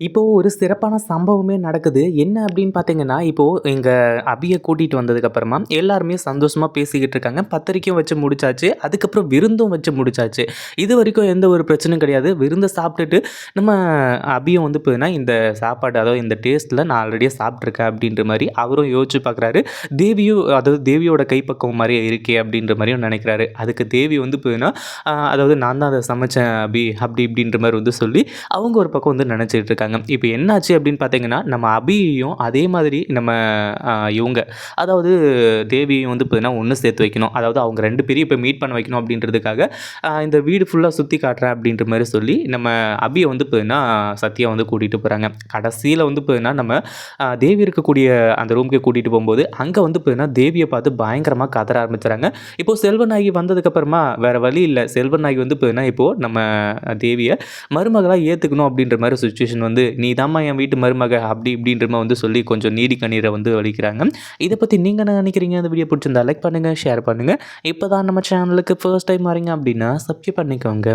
இப்போது ஒரு சிறப்பான சம்பவமே நடக்குது. என்ன அப்படின்னு பார்த்தீங்கன்னா, இப்போது எங்கள் அபியை கூட்டிகிட்டு வந்ததுக்கப்புறமா எல்லாருமே சந்தோஷமாக பேசிக்கிட்டு இருக்காங்க. பத்திரிக்கையும் வச்சு முடிச்சாச்சு. அதுக்கப்புறம் விருந்தும் வச்சு முடிச்சாச்சு. இது வரைக்கும் எந்த ஒரு பிரச்சனையும் கிடையாது. விருந்தை சாப்பிட்டுட்டு நம்ம அபியும் வந்து போதுன்னா இந்த சாப்பாடு அதாவது இந்த டேஸ்ட்டில் நான் ஆல்ரெடியே சாப்பிட்ருக்கேன் அப்படின்ற மாதிரி அவரும் யோசிச்சு பார்க்குறாரு. தேவியும் அதாவது தேவியோட கைப்பக்குவம் மாதிரியே இருக்கே அப்படின்ற மாதிரியும் நினைக்கிறாரு. அதுக்கு தேவி வந்து போதுன்னா அதாவது நான் தான் அதை சமைச்சேன் அபி அப்படி இப்படின்ற மாதிரி வந்து சொல்லி அவங்க ஒரு பக்கம் வந்து நினச்சிட்டு இருக்காங்க. இப்போ என்னாச்சு அப்படின்னு பார்த்தீங்கன்னா, நம்ம அபியையும் அதே மாதிரி நம்ம இவங்க அதாவது தேவியையும் வந்து பார்த்தீங்கன்னா, ஒன்று சேர்த்து வைக்கணும். அதாவது அவங்க ரெண்டு பேரையும் இப்போ மீட் பண்ண வைக்கணும் அப்படின்றதுக்காக, இந்த வீடு ஃபுல்லாக சுற்றி காட்டுறேன் அப்படின்ற மாதிரி சொல்லி நம்ம அபியை வந்து பார்த்தீங்கன்னா, சத்யா வந்து கூட்டிகிட்டு போகிறாங்க கடைசியில் வந்து பார்த்தீங்கன்னா, நம்ம தேவி இருக்கக்கூடிய அந்த ரூமுக்கு கூட்டிகிட்டு போகும்போது அங்கே வந்து பார்த்தீங்கன்னா, தேவியை பார்த்து பயங்கரமாக கதற ஆரம்பிச்சுறாங்க. இப்போ செல்வநாயகி வந்ததுக்கப்புறமா வேறு வழி இல்லை செல்வநாயகி வந்து பார்த்தீங்கன்னா, இப்போது நம்ம தேவியை மருமகளாக ஏற்றுக்கணும் அப்படின்ற மாதிரி சுச்சுவேஷன் வந்து, "நீ தாம்மா என் வீட்டு மருமக" அப்படி இப்படின்ற வந்து சொல்லி கொஞ்சம் நீடி கண்ணீரை வந்து வலிக்கிறாங்க இதை பற்றி நீங்கள் என்ன நினைக்கிறீங்க? அந்த வீடியோ பிடிச்சிருந்தா லைக் பண்ணுங்கள் ஷேர் பண்ணுங்கள் இப்போ தான் நம்ம சேனலுக்கு ஃபர்ஸ்ட் டைம் வரீங்க அப்படின்னா, சப்ஸ்கிரைப் பண்ணிக்கோங்க.